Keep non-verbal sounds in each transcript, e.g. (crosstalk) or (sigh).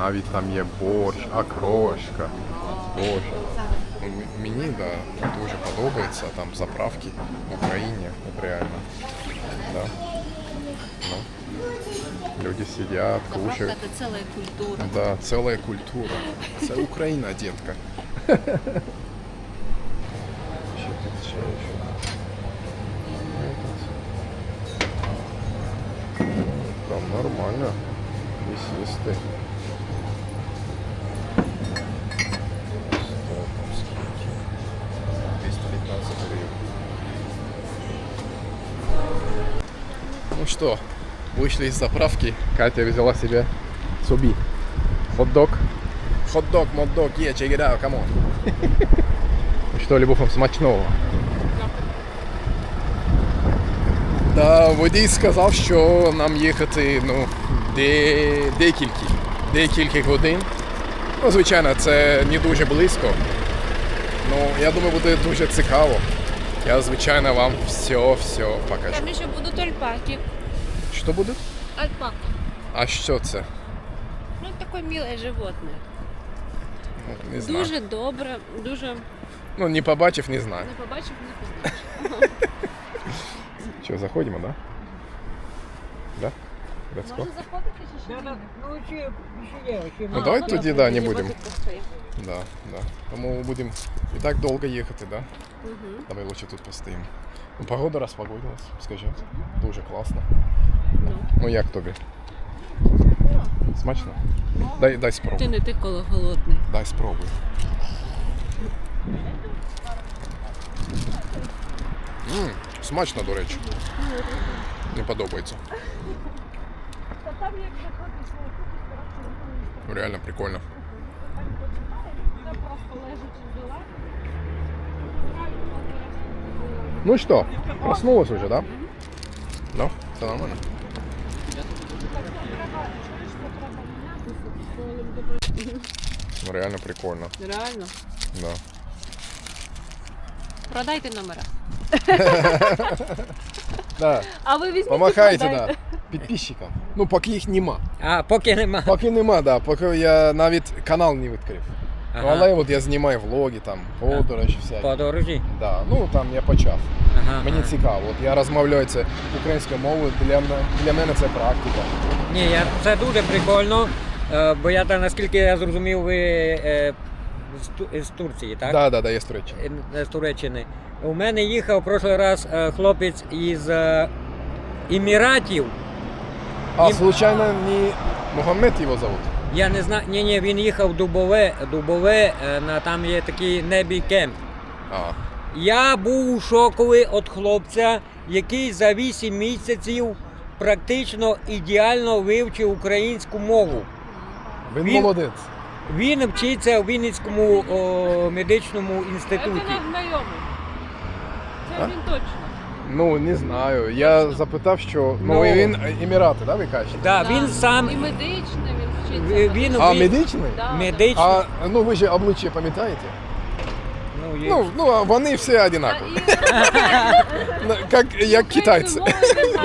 навіть там є борщ, окрошка. Боже. М- Мені да, дуже подобається там заправки в Україні. От реально. Да. Ну. Люди сидять, Заправка кушають. это целая культура. Да, целая культура. Це Україна, детка. Що тут ще є? Там нормально. Здесь Ну что, вышли из заправки. Катя взяла себе собі хот-дог. Хот-дог, мот-дог, є, check it out, come on. (laughs) Що, Любов, вам смачного. Да, водій сказав, що нам їхати ну, де, декілька, декілька годин. Ну, звичайно, це не дуже близько. Ну, я думаю, буде дуже цікаво. Я, звичайно, вам все-все покажу. Там еще будут альпаки. Що буде? Альпака. А що це? Ну, такое милое животное. Ну, Не знаю. Дуже добре, дуже Ну, не побачив, не знаю. не побачив, не побачив. (laughs) Що, заходимо, да? Да? Let's go. Може заходити чи ще? Да, да, ну чи ще є, ще Ну, давай тоді, да, не Тоді будемо. Да, да. Тому будемо і так довго їхати, да? Мгм. Давай лучше тут постоїмо. Ну, погода розпогодилась, скажи. Дуже класно. Ну. Ну як тобі? Смачно? Дай, дай Ти спробуй. не ти коло голодний. Дай спробуй. М, смачно, до речі. Не подобається. Ну, Реально прикольно. Ну что, проснулась уже, да? Да, все нормально. Ну, реально прикольно, Реально. да. Продайте номера. (laughs) Да, А ви візьміть. і помахайте, продайте. да, Підписчикам. Ну, поки їх нема. А, поки нема. Поки нема, да, поки я навіть канал не відкрив. Ну, але от я знімаю влоги, там, подорожі всякі. Подорожі. Да, ну там я почав. Ага. Мені ага. цікаво. От я розмовляю це українською мовою, для, мене- для мене це практика. Ні, я, це дуже прикольно, е, бо я там, наскільки я зрозумів, ви е, з, Ту- з Турції, так? Да, да, да, є з Туреччини. Е, З Туреччини. У мене їхав в прошлий раз хлопець із Еміратів. А, Ні. случайно не Мухаммед його зовут? Я не знаю, ні, ні, він їхав в Дубове, Дубове, е, на там є такий небі кемп. А, Я був шоковий від хлопця, який за 8 місяців практично ідеально вивчив українську мову. він, Він- молодець. Він вчиться у Вінницькому о, медичному Це інституті. наш знайомий. Це А? він точно. Ну, не знаю. Я запитав, що. Ну, Ну. він Емірати, да, ви кажете? Да, Да. він сам І медичне він вчиться. він- А, медичний? Да, медичний. А ну ви ж обличчя пам'ятаєте? ну, є- Ну, ну, а вони всі одинакові. І- (laughs) Ну, Як, як китайці.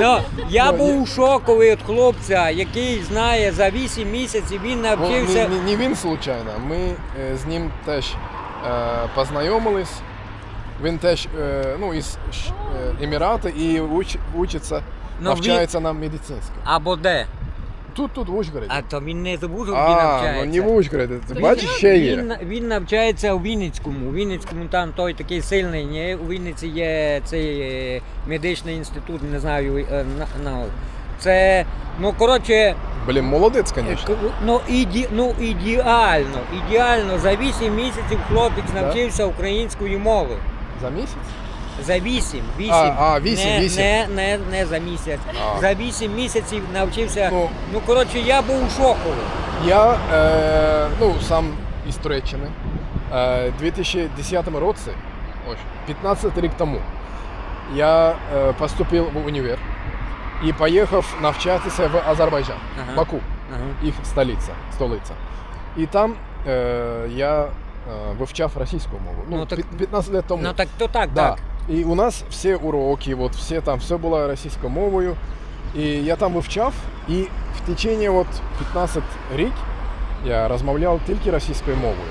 Ну, я Ну, був шоковий від хлопця, який знає за 8 місяців він Ну, навчився. не, не, не він случайно. Ми е, з ним теж е, познайомились. Він теж е, ну, із е, Емірати і уч, учиться, Ну, навчається на медицинській. Або де. Тут, тут, в Ужгороді. А то він не забув, він А, ну навчається. не в Ужгороді. Ти бачиш, ще є. Він, він навчається у Вінницькому. У Вінницькому там той такий сильний. Ні? У Вінниці є цей е, медичний інститут, не знаю. на, на, це, ну коротше, Блін, молодець, звісно. Ну, іде, ну ідеально, ідеально. За 8 місяців хлопець навчився української мови. За місяць? За 8, 8. А, а, вісім, не, вісім. Не, не, не за місяць. А. За 8 місяців навчився. Ну, Ну, коротше, я був шоковий. я е, ну, сам із Туреччини. Е, 2010 році, ось, 15 рік тому, я е, поступив в універ і поїхав навчатися в Азербайджан, Ага. Баку. Ага. їх столиця, столиця. І там е, я вивчав російську мову. Ну, Ну, так- 15 років тому. Ну так то так, да. так. І у нас всі уроки, от, все там, все було російською мовою. І я там вивчав, і в течение от 15 рік я розмовляв тільки російською мовою.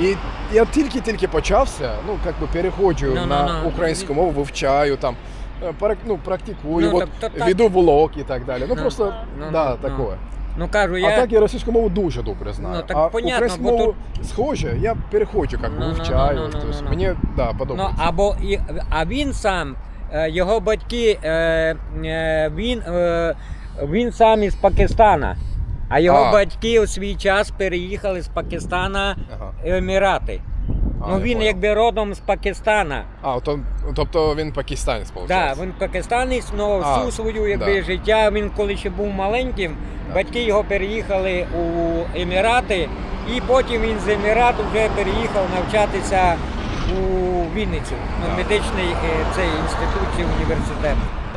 І я тільки-тільки почався, ну, як би переходжу Ну, ну, на ну. українську мову, вивчаю там, е, ну, практикую, Ну, от, так- так- веду влог і так далі. Ну, Ну, просто, ну, да, ну, такое. Ну кажу, А так я російську мову дуже добре знаю. Ну, так а понятно, українську бо мову схоже, я переходжу, як Ну, ну, вивчаю. ну, ну, ну, тобто ну. Мені да, Ну, подобається. або і, а він сам, е, його батьки, е, е, він, е, він сам із Пакистана. А його А. батьки у свій час переїхали з Пакистана Ага. в Емірати. А, ну я він понял. якби родом з Пакистана. А, то, тобто він пакистанець, виходить? Да, він пакистанець, але А, всю свою якби, да. життя, він коли ще був маленьким, батьки його переїхали у Емірати, і потім він з Емірату вже переїхав навчатися у Вінницю, ну, Да. медичний е, цей інститут чи університет.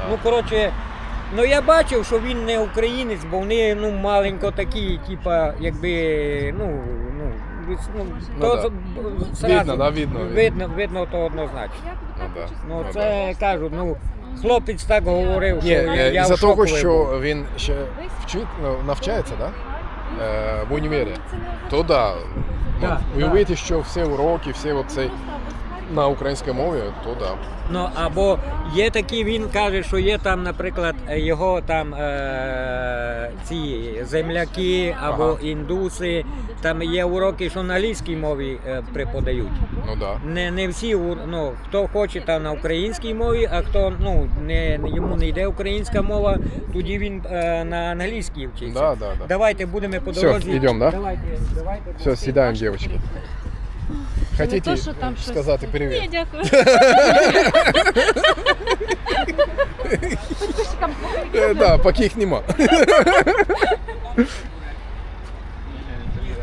Ну, коротше, ну я бачив, що він не українець, бо вони ну, маленько такі, типа, якби, ну, ну, ну, Ну, то да. з- зразу Видно, да, видно, видно, видно, то однозначно. Ну, да. Ну, Ну, це кажу, ну хлопець так говорив, що Ні, я, е, я із-за в того, був. що він ще вчить, ну, навчається, да? Е, в універі, то да. Ну, Да, уявити, що всі уроки, всі оцей на українській мові, то да. Ну або є такі, він каже, що є там, наприклад, його там е- ці земляки або Ага. індуси. Там є уроки, що на англійській мові е, преподають. Ну да. Не, не всі ур- ну, хто хоче там на українській мові, а хто ну не йому не йде українська мова, тоді він е, на англійській вчиться. Да, да, да. Давайте будемо по Всё, дорозі. йдем, да? Давайте, давайте. Все, сідаємо, дівчатки. Хотите то, що там щось- сказати привіт? Ні, дякую. Е, да, поки їх нема. Ні,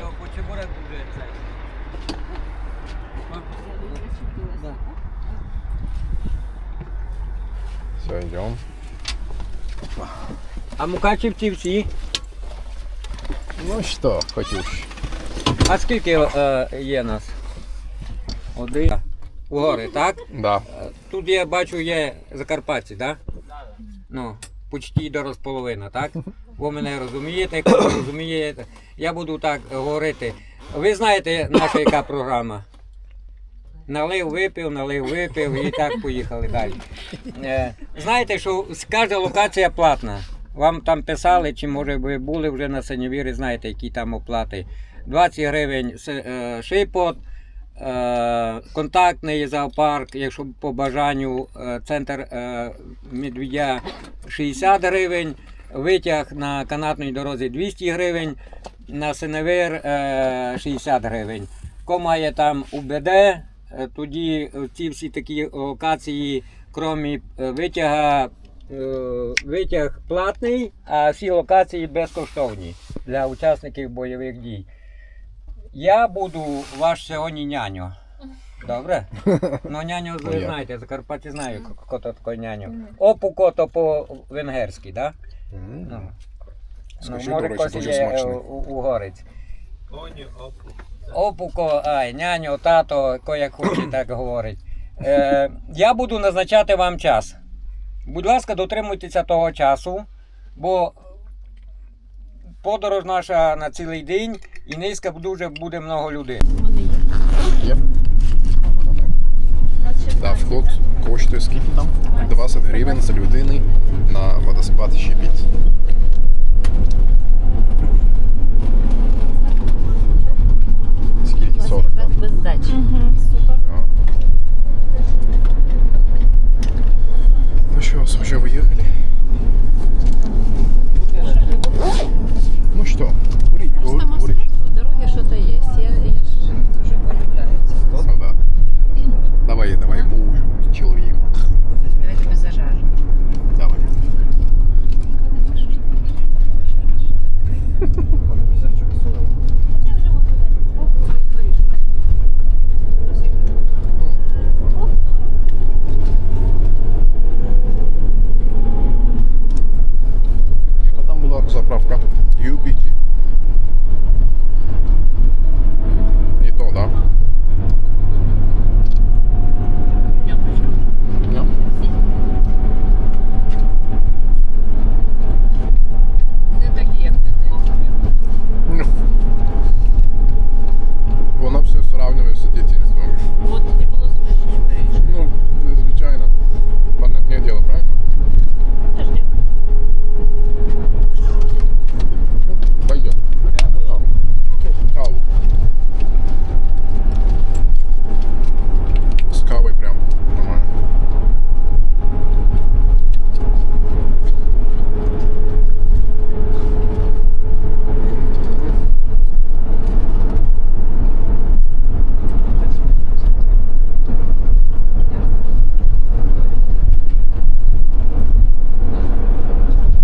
то почебурек дуже цей. Да. Все, йдемо. А мукачівці всі? Ну що, хотів. А скільки е, є нас? Один. Угори, так? Да. Тут я бачу є закарпатці, так? Ну, почти до розполовини, так? Ви мене розумієте, розумієте. Я буду так говорити. Ви знаєте, наша яка програма? Налив, випив, налив, випив і так поїхали далі. Е, знаєте, що кожна локація платна. Вам там писали, чи може ви були вже на синьовірі, знаєте, які там оплати. 20 гривень е, шипот, контактний зоопарк, якщо по бажанню, е, центр е, медведя 60 гривень, витяг на канатній дорозі 200 гривень, на синевир е, 60 гривень. Хто має там УБД, е, тоді ці всі такі локації, крім е, витяга, е, витяг платний, а всі локації безкоштовні для учасників бойових дій. Я буду ваш сьогодні няню. Добре? Ну, няню ви знаєте, Закарпатті знаю, хто то таке няню. Опуко то по-венгерськи, так? Да? Ну. Скажи, ну, може, речі, хтось дуже є смачно. у- угорець. Опуко, ай, няню, тато, ко як хоче, так говорить. Е, я буду назначати вам час. Будь ласка, дотримуйтеся того часу, бо подорож наша на цілий день і низько дуже буде много людей. Да, вход коштує скільки там? 20 гривень за людини на водоспад Щебіт.